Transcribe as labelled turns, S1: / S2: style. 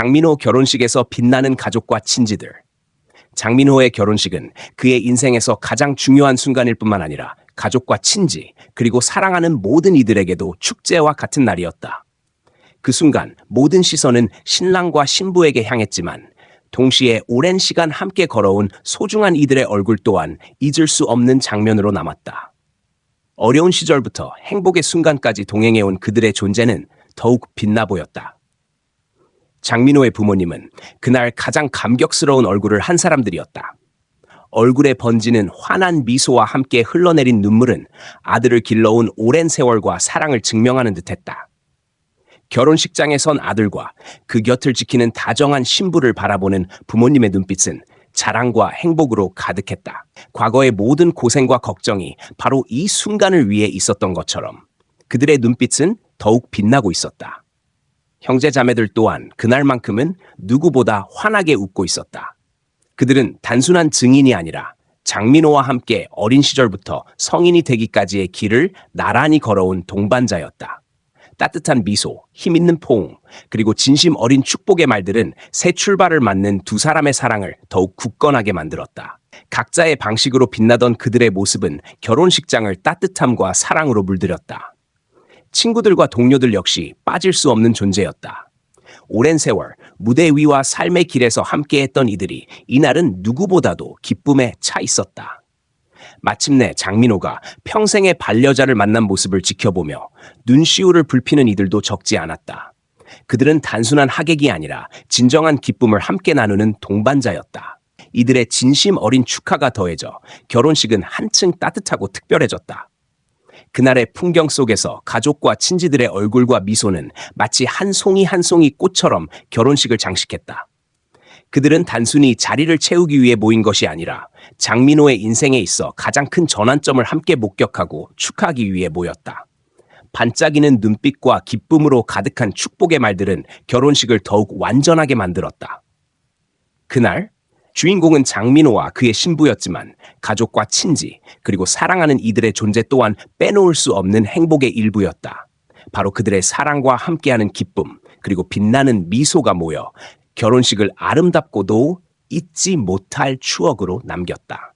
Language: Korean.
S1: 장민호 결혼식에서 빛나는 가족과 친지들. 장민호의 결혼식은 그의 인생에서 가장 중요한 순간일 뿐만 아니라 가족과 친지, 그리고 사랑하는 모든 이들에게도 축제와 같은 날이었다. 그 순간 모든 시선은 신랑과 신부에게 향했지만 동시에 오랜 시간 함께 걸어온 소중한 이들의 얼굴 또한 잊을 수 없는 장면으로 남았다. 어려운 시절부터 행복의 순간까지 동행해온 그들의 존재는 더욱 빛나 보였다. 장민호의 부모님은 그날 가장 감격스러운 얼굴을 한 사람들이었다. 얼굴에 번지는 환한 미소와 함께 흘러내린 눈물은 아들을 길러온 오랜 세월과 사랑을 증명하는 듯했다. 결혼식장에 선 아들과 그 곁을 지키는 다정한 신부를 바라보는 부모님의 눈빛은 자랑과 행복으로 가득했다. 과거의 모든 고생과 걱정이 바로 이 순간을 위해 있었던 것처럼 그들의 눈빛은 더욱 빛나고 있었다. 형제 자매들 또한 그날만큼은 누구보다 환하게 웃고 있었다. 그들은 단순한 증인이 아니라 장민호와 함께 어린 시절부터 성인이 되기까지의 길을 나란히 걸어온 동반자였다. 따뜻한 미소, 힘있는 포옹, 그리고 진심 어린 축복의 말들은 새 출발을 맞는 두 사람의 사랑을 더욱 굳건하게 만들었다. 각자의 방식으로 빛나던 그들의 모습은 결혼식장을 따뜻함과 사랑으로 물들였다. 친구들과 동료들 역시 빠질 수 없는 존재였다. 오랜 세월 무대 위와 삶의 길에서 함께했던 이들이 이날은 누구보다도 기쁨에 차 있었다. 마침내 장민호가 평생의 반려자를 만난 모습을 지켜보며 눈시울을 붉히는 이들도 적지 않았다. 그들은 단순한 하객이 아니라 진정한 기쁨을 함께 나누는 동반자였다. 이들의 진심 어린 축하가 더해져 결혼식은 한층 따뜻하고 특별해졌다. 그날의 풍경 속에서 가족과 친지들의 얼굴과 미소는 마치 한 송이 한 송이 꽃처럼 결혼식을 장식했다. 그들은 단순히 자리를 채우기 위해 모인 것이 아니라 장민호의 인생에 있어 가장 큰 전환점을 함께 목격하고 축하하기 위해 모였다. 반짝이는 눈빛과 기쁨으로 가득한 축복의 말들은 결혼식을 더욱 완전하게 만들었다. 그날 주인공은 장민호와 그의 신부였지만 가족과 친지 그리고 사랑하는 이들의 존재 또한 빼놓을 수 없는 행복의 일부였다. 바로 그들의 사랑과 함께하는 기쁨 그리고 빛나는 미소가 모여 결혼식을 아름답고도 잊지 못할 추억으로 남겼다.